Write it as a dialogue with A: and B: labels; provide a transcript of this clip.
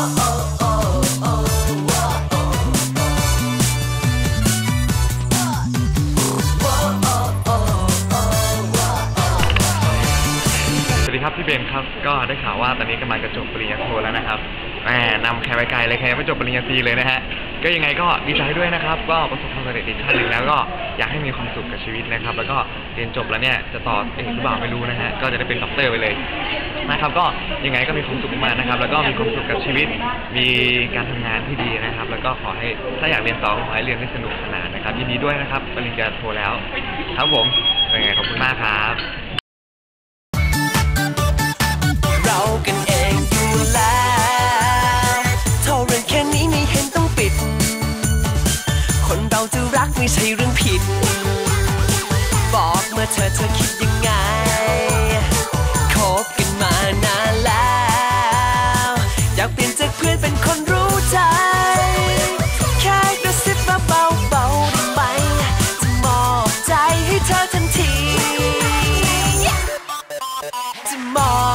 A: สวัสดีครับพี่เบนครับก็ได้ข่าวว่าตอนนี้กำลังจะจบปริญญาโทแล้วนะครับแหมนำใครไปไกลเลยใครยังไม่จบปริญญาตรีเลยนะฮะก็ยังไงก็ดีใจด้วยนะครับ ก็ประสบความสำเร็จอีกขั้นหนึ่งแล้วก็อยากให้มีความสุขกับชีวิตนะครับ แล้วก็เรียนจบแล้วเนี่ยจะต่อเอกหรือเปล่าไม่รู้นะฮะก็จะได้เป็นด็อกเตอร์ไปเลย นะครับ ก็ยังไงก็มีความสุขมากนะครับ แล้วก็มีความสุขกับชีวิต มีการทำงานที่ดีนะครับ แล้วก็ขอให้ถ้าอยากเรียนต่อขอให้เรียนให้สนุกสนานนะครับยินดีด้วยนะครับปริญญาโทแล้ว ครับผมยังไงขอบคุณมากครับ
B: เรากังอยู่แล้วเท่าเรื่องแค่นี้ไม่เห็นต้องปิด คนเราจะรักไม่ใช่เรื่องผิด บอกเมื่อเธอเธอคิดยังไง อยากเปลี่ยนจากเพื่อนเป็นคนรู้ใจ แค่กระซิบมาเบาเบาได้ไหมจะมอบใจให้เธอทันทีจะมอบ